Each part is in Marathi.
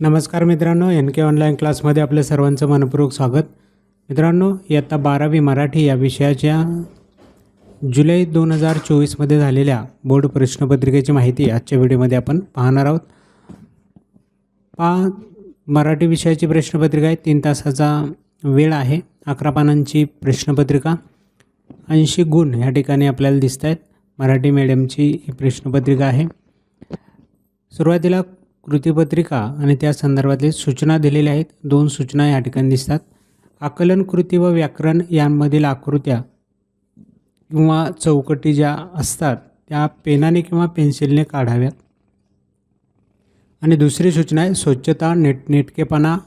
नमस्कार मित्रांनो एन के ऑनलाईन क्लासमध्ये आपल्या सर्वांचं मनपूर्वक स्वागत. मित्रांनो इयत्ता बारावी मराठी या विषयाच्या जुलै दोन हजार चोवीसमध्ये झालेल्या बोर्ड प्रश्नपत्रिकेची माहिती आजच्या व्हिडिओमध्ये आपण पाहणार आहोत. पा मराठी विषयाची प्रश्नपत्रिका आहे तीन तासाचा वेळ आहे अकरा पानांची प्रश्नपत्रिका. ऐंशी गुण ह्या ठिकाणी आपल्याला दिसत आहेत मराठी मीडियमची ही प्रश्नपत्रिका आहे. सुरुवातीला कृतीपत्रिका आणि त्या संदर्भातले सूचना दिलेल्या आहेत. दोन सूचना या ठिकाणी दिसतात. आकलन कृती व व्याकरण यांमधील आकृत्या किंवा चौकटी ज्या असतात त्या पेनाने किंवा पेन्सिलने काढाव्यात. आणि दुसरी सूचना आहे स्वच्छता नीटनेटकेपणा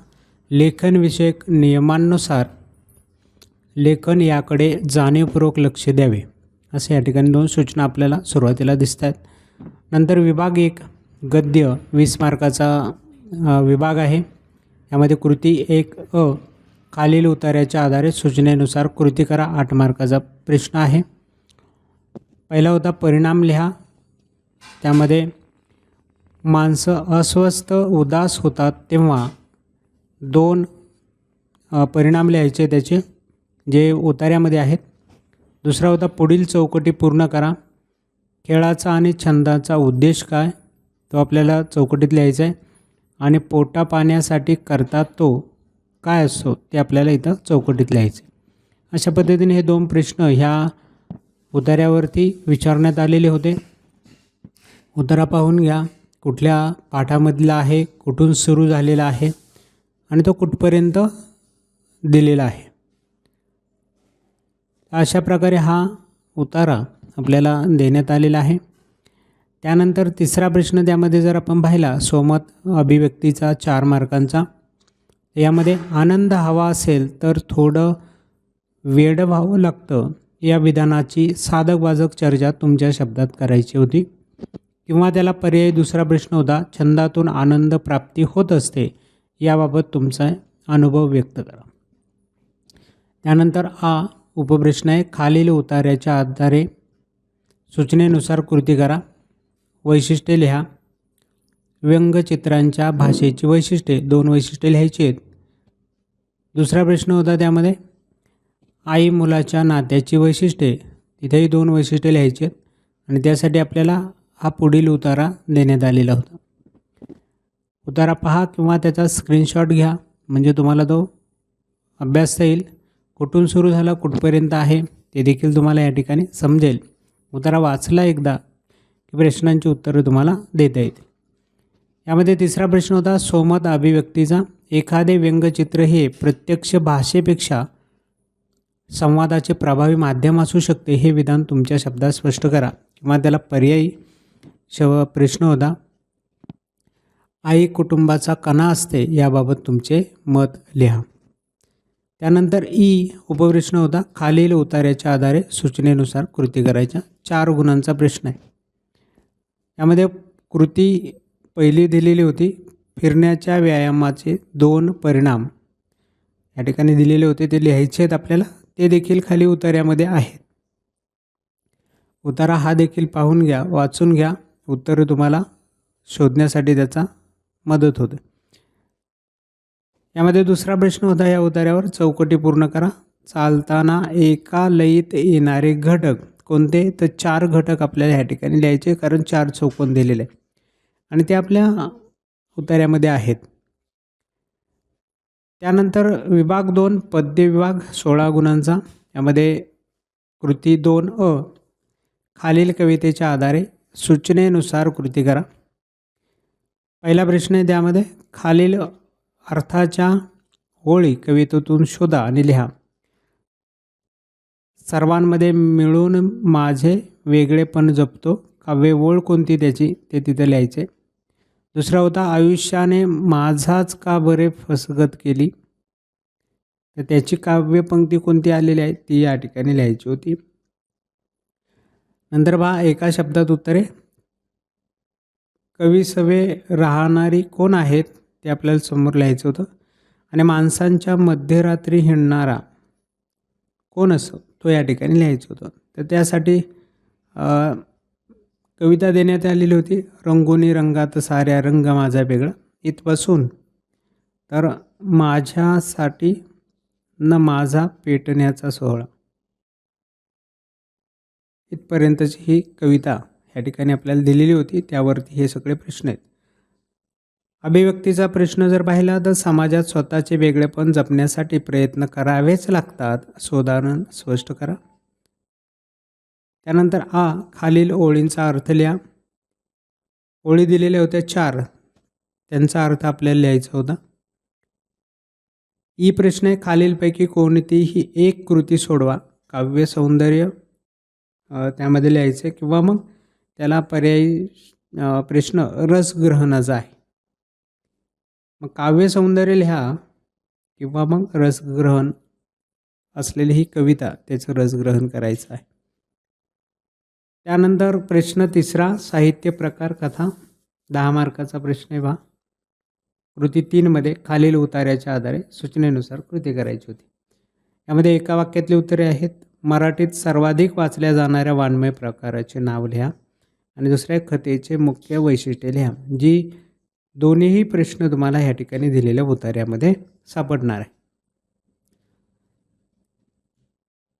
लेखनविषयक नियमांनुसार लेखन याकडे जाणीवपूर्वक लक्ष द्यावे. असे या ठिकाणी दोन सूचना आपल्याला सुरुवातीला दिसत आहेत. नंतर विभाग एक गद्य वीस मार्काचा विभाग आहे. यामध्ये कृती एक अ खालील उतार्याच्या आधारे सूचनेनुसार कृती करा आठ मार्काचा प्रश्न आहे. पहिला होता परिणाम लिहा. त्यामध्ये माणसं अस्वस्थ उदास होतात तेव्हा दोन परिणाम लिहायचे त्याचे जे उतार्यामध्ये आहेत. दुसरा होता पुढील चौकटी पूर्ण करा. खेळाचा आणि छंदाचा उद्देश काय? तो आपल्याला चौकटीत लिहायचा आहे आणि पोटा पाण्यासाठी करता तो काय असतो ते आपल्याला इथं चौकटीत लिहायचं अशा पद्धतीने हे दोन प्रश्न ह्या उतार्यावरती विचारण्यात आलेले होते. उतारा पाहून घ्या कुठल्या पाठामधला आहे कुठून सुरू झालेला आहे आणि तो कुठपर्यंत दिलेला आहे. अशा प्रकारे हा उतारा आपल्याला देण्यात आलेला आहे. त्यानंतर तिसरा प्रश्न त्यामध्ये जर आपण पाहिला सोमत अभिव्यक्तीचा चार मार्कांचा यामध्ये आनंद हवा असेल तर थोडं वेड व्हावं लागतं. या विधानाची साधक बाधक चर्चा तुमच्या शब्दात करायची होती. किंवा त्याला पर्यायी दुसरा प्रश्न होता छंदातून आनंद प्राप्ती होत असते याबाबत तुमचा अनुभव व्यक्त करा. त्यानंतर आ उपप्रश्न आहे खालील उतार्याच्या आधारे सूचनेनुसार कृती करा. वैशिष्ट्ये लिहा. व्यंगचित्रांच्या भाषेची वैशिष्ट्ये. दोन वैशिष्ट्ये लिहायची आहेत. दुसरा प्रश्न होता त्यामध्ये. आई मुलाच्या नात्याची वैशिष्ट्ये. तिथेही दोन वैशिष्ट्ये लिहायची आहेत. आणि त्यासाठी आपल्याला हा पुढील उतारा देण्यात आलेला होता. उतारा पहा किंवा त्याचा स्क्रीनशॉट घ्या. म्हणजे तुम्हाला तो अभ्यासता येईल. कुठून सुरू झाला कुठपर्यंत आहे ते देखील तुम्हाला या ठिकाणी समजेल. उतारा वाचला एकदा प्रश्नांची उत्तरं तुम्हाला देता येतील. यामध्ये तिसरा प्रश्न होता सोमत अभिव्यक्तीचा एखादे व्यंगचित्र हे प्रत्यक्ष भाषेपेक्षा संवादाचे प्रभावी माध्यम असू शकते हे विधान तुमच्या शब्दात स्पष्ट करा. किंवा त्याला पर्यायी शव प्रश्न होता आई कुटुंबाचा कणा असते याबाबत तुमचे मत लिहा. त्यानंतर ई उपप्रश्न होता खालील उतार्याच्या आधारे सूचनेनुसार कृती करायच्या चार गुणांचा प्रश्न आहे. यामध्ये कृती पहिली दिलेली होती फिरण्याच्या व्यायामाचे दोन परिणाम. या ठिकाणी दिलेले होते ते लिहायचे आहेत आपल्याला ते देखील खाली उतार्यामध्ये आहेत. उतारा हा देखील पाहून घ्या वाचून घ्या उत्तर तुम्हाला शोधण्यासाठी त्याचा मदत होते. यामध्ये दुसरा प्रश्न होता या उतार्यावर चौकटी पूर्ण करा. चालताना एका लयीत येणारे घटक. कोणते? तर चार घटक आपल्याला ह्या ठिकाणी लिहायचे कारण चार चौकोन दिलेले आहे आणि ते आपल्या उतार्यामध्ये आहेत. त्यानंतर विभाग दोन पद्य विभाग सोळा गुणांचा. यामध्ये कृती दोन अ खालील कवितेच्या आधारे सूचनेनुसार कृती करा. पहिला प्रश्न आहे त्यामध्ये खालील अर्थाच्या ओळी कवितेतून शोधा आणि लिहा. सर्वांमध्ये मिळून माझे वेगळेपण जपतो. काव्य ओळ कोणती त्याची ते तिथं लिहायचे. दुसरा होता आयुष्याने माझाच का बरे फसगत केली? तर त्याची काव्यपंक्ती कोणती आलेली आहे ती या ठिकाणी लिहायची होती. नंतर पहा एका शब्दात उत्तरे. कवी सवे राहणारी कोण आहेत ते आपल्याला समोर लिहायचं होतं. आणि माणसांच्या मध्यरात्री हिंडणारा. कोण असो तो या ठिकाणी लिहायचं होतं. तर त्यासाठी कविता देण्यात आलेली होती रंगोनी रंगात साऱ्या रंग माझा वेगळा. इथपासून तर माझ्यासाठी न माझा पेटण्याचा सोहळा. इथपर्यंतची ही कविता ह्या ठिकाणी आपल्याला दिलेली होती. त्यावरती हे सगळे प्रश्न आहेत. अभिव्यक्तीचा प्रश्न जर पाहिला तर समाजात स्वतःचे वेगळेपण जपण्यासाठी प्रयत्न करावेच लागतात. असं उदाहरण स्पष्ट करा. त्यानंतर आ खालील ओळींचा अर्थ लिहा. ओळी दिलेल्या होत्या चार. त्यांचा अर्थ आपल्याला लिहायचा होता. ई प्रश्न आहे खालीलपैकी कोणतीही एक कृती सोडवा. काव्य सौंदर्य त्यामध्ये लिहायचं किंवा मग त्याला पर्यायी प्रश्न रसग्रहणाचा आहे. मग काव्यसौंदर्य लिहा किंवा मग रसग्रहण असलेली ही कविता त्याचं रसग्रहण करायचं आहे. त्यानंतर प्रश्न तिसरा साहित्य प्रकार कथा दहा मार्काचा प्रश्न आहे पहा कृती तीनमध्ये खालील उतार्याच्या आधारे सूचनेनुसार कृती करायची होती. यामध्ये एका वाक्यातली उत्तरे आहेत. मराठीत सर्वाधिक वाचल्या जाणाऱ्या वाङ्मय प्रकाराचे नाव लिहा आणि दुसऱ्या कथेचे मुख्य वैशिष्ट्ये लिहा जी दोन्हीही प्रश्न तुम्हाला ह्या ठिकाणी दिलेल्या उतार्यामध्ये सापडणार आहे.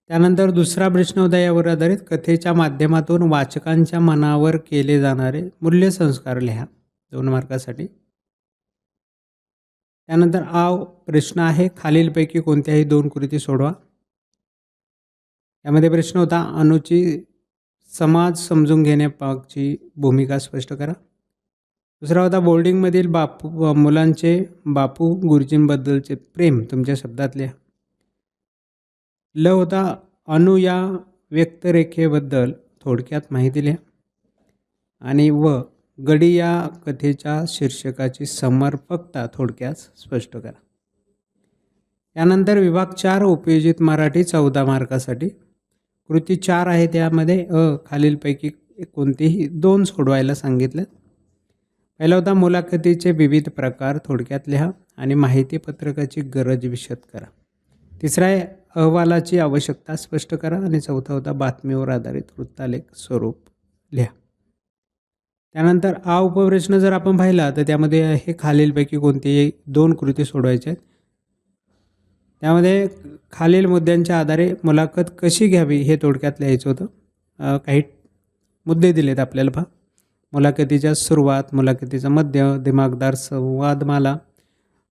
त्यानंतर दुसरा प्रश्न होता यावर आधारित कथेच्या माध्यमातून वाचकांच्या मनावर केले जाणारे मूल्यसंस्कार लिहा. दोन मार्कासाठी. त्यानंतर आव प्रश्न आहे खालीलपैकी कोणत्याही दोन कृती सोडवा. यामध्ये प्रश्न होता अनुची समाज समजून घेण्यापागची भूमिका स्पष्ट करा. दुसरा होता बोर्डिंगमधील बापू मुलांचे बापू गुरुजींबद्दलचे प्रेम तुमच्या शब्दात लिहा ल होता अनु या व्यक्तरेखेबद्दल थोडक्यात माहिती लिहा. आणि व गडी या कथेच्या शीर्षकाची समर्पकता थोडक्यात स्पष्ट करा. यानंतर विभाग चार उपयोजित मराठी चौदा मार्कासाठी. कृती चार आहे त्यामध्ये अ खालीलपैकी कोणतेही दोन सोडवायला सांगितलं पहिला होता मुलाखतीचे विविध प्रकार थोडक्यात लिहा आणि माहिती पत्रकाची गरज विशद करा. तिसरा आहे अहवालाची आवश्यकता स्पष्ट करा आणि चौथा होता बातमीवर आधारित वृत्तालेख स्वरूप लिहा. त्यानंतर आ उपप्रश्न जर आपण पाहिला तर त्यामध्ये हे खालीलपैकी कोणती दोन कृती सोडवायच्या आहेत. त्यामध्ये खालील मुद्द्यांच्या आधारे मुलाखत कशी घ्यावी हे थोडक्यात लिहायचं होतं. काही मुद्दे दिलेत आपल्याला पहा. मुलाखतीच्या सुरुवात मुलाखतीचा मध्य दिमागदार संवादमाला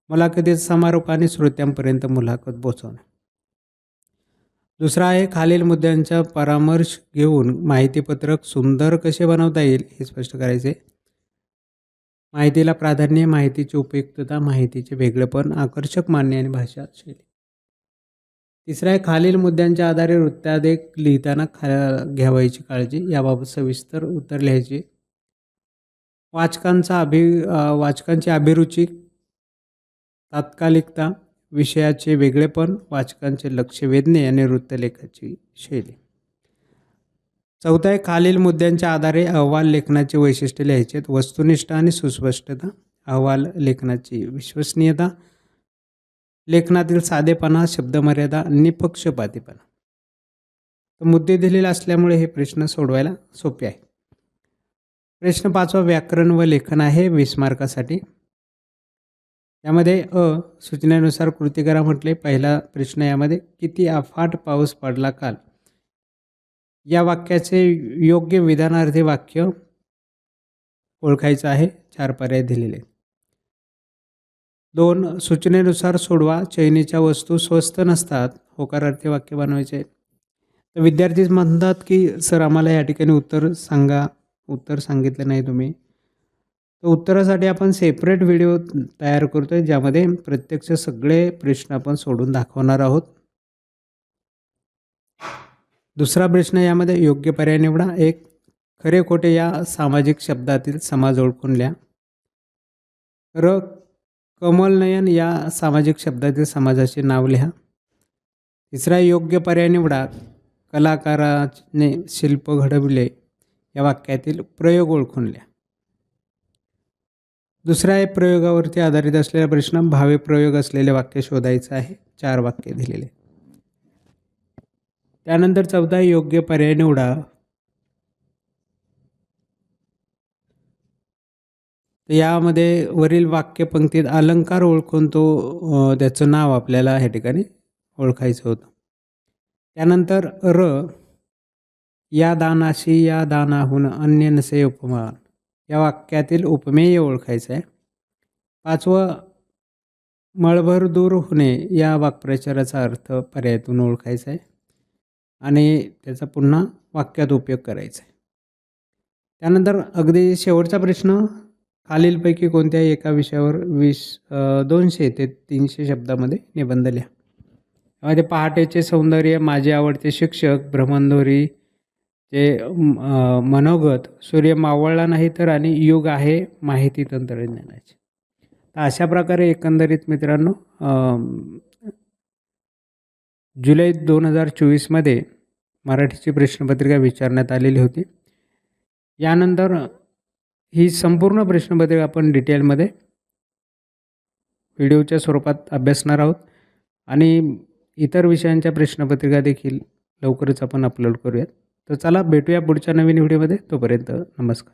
मुलाखतीचा समारोप आणि श्रोत्यांपर्यंत मुलाखत पोचवणे. दुसरा आहे खालील मुद्द्यांचा परामर्श घेऊन माहितीपत्रक सुंदर कसे बनवता येईल हे स्पष्ट करायचे. माहितीला प्राधान्य माहितीची उपयुक्तता माहितीचे वेगळेपण आकर्षक मान्य आणि भाषा शैली. तिसरा आहे खालील मुद्द्यांच्या आधारे वृत्तादेख लिहिताना खा घ्यावायची काळजी याबाबत सविस्तर उत्तर लिहायचे. वाचकांचा अभि वाचकांची अभिरुची तात्कालिकता विषयाचे वेगळेपण वाचकांचे लक्ष वेधणे आणि वृत्तलेखाची शैली. चौथा आहे खालील मुद्द्यांच्या आधारे अहवाल लेखनाचे वैशिष्ट्य लिहायचे आहेत. वस्तुनिष्ठ आणि सुस्पष्टता अहवाल लेखनाची विश्वसनीयता लेखनातील साधेपणा शब्दमर्यादा निपक्षपातीपणा. तर मुद्दे दिलेले असल्यामुळे हे प्रश्न सोडवायला सोपे आहे. प्रश्न पाचवा व्याकरण व लेखन आहे वीस मार्कासाठी. यामध्ये अ सूचनेनुसार कृती करा म्हटले पहिला प्रश्न यामध्ये किती अफाट पाऊस पडला काल या वाक्याचे योग्य विधानार्थी वाक्य ओळखायचं आहे चार पर्याय दिलेले दोन सूचनेनुसार सोडवा चैनीच्या वस्तू स्वस्त नसतात होकारार्थी वाक्य बनवायचे तर विद्यार्थी म्हणतात की सर आम्हाला या ठिकाणी उत्तर सांगा उत्तर सांगितलं नाही तुम्ही. तर उत्तरासाठी आपण सेपरेट व्हिडिओ तयार करतो आहे ज्यामध्ये प्रत्यक्ष सगळे प्रश्न आपण सोडून दाखवणार आहोत. दुसरा प्रश्न यामध्ये योग्य पर्याय निवडा. एक खरे खोटे या सामाजिक शब्दातील समाज ओळखून लिहा. र कमलनयन या सामाजिक शब्दातील समाजाचे नाव लिहा. तिसरा योग्य पर्याय निवडा. कलाकाराने शिल्प घडविले. या वाक्यातील प्रयोग ओळखून लिहा. दुसरा आहे प्रयोगावरती आधारित असलेला प्रश्न भावे प्रयोग असलेले वाक्य शोधायचं आहे. चार वाक्य दिलेले. त्यानंतर चौदा योग्य पर्याय निवडा यामध्ये वरील वाक्यपंक्तीत अलंकार ओळखून तो त्याचं नाव आपल्याला ह्या ठिकाणी ओळखायचं होतं. त्यानंतर र. या दानाशी या दानाहून अन्य नसे उपमान. या वाक्यातील उपमेय ओळखायचं. आहे पाचवं मळभर दूर होणे या वाक्प्रचाराचा अर्थ पर्यायातून ओळखायचा आहे आणि त्याचा पुन्हा वाक्यात उपयोग करायचा. आहे त्यानंतर अगदी शेवटचा प्रश्न खालीलपैकी कोणत्याही एका विषयावर वीस दोनशे ते तीनशे शब्दामध्ये निबंध लिहा. ते पहाटेचे सौंदर्य माझे आवडते शिक्षक भ्रमणधोरी ते मनोगत सूर्य मावळला नाही तर आणि युग आहे माहिती तंत्रज्ञानाचे. तर अशा प्रकारे एकंदरीत मित्रांनो जुलै दोन हजार चोवीसमध्ये मराठीची प्रश्नपत्रिका विचारण्यात आलेली होती. यानंतर ही संपूर्ण प्रश्नपत्रिका आपण डिटेलमध्ये व्हिडिओच्या स्वरूपात अभ्यासणार आहोत. आणि इतर विषयांच्या प्रश्नपत्रिका देखील लवकरच आपण अपलोड करूयात. तर चला भेटूया पुढच्या नवीन व्हिडिओमध्ये. तोपर्यंत नमस्कार.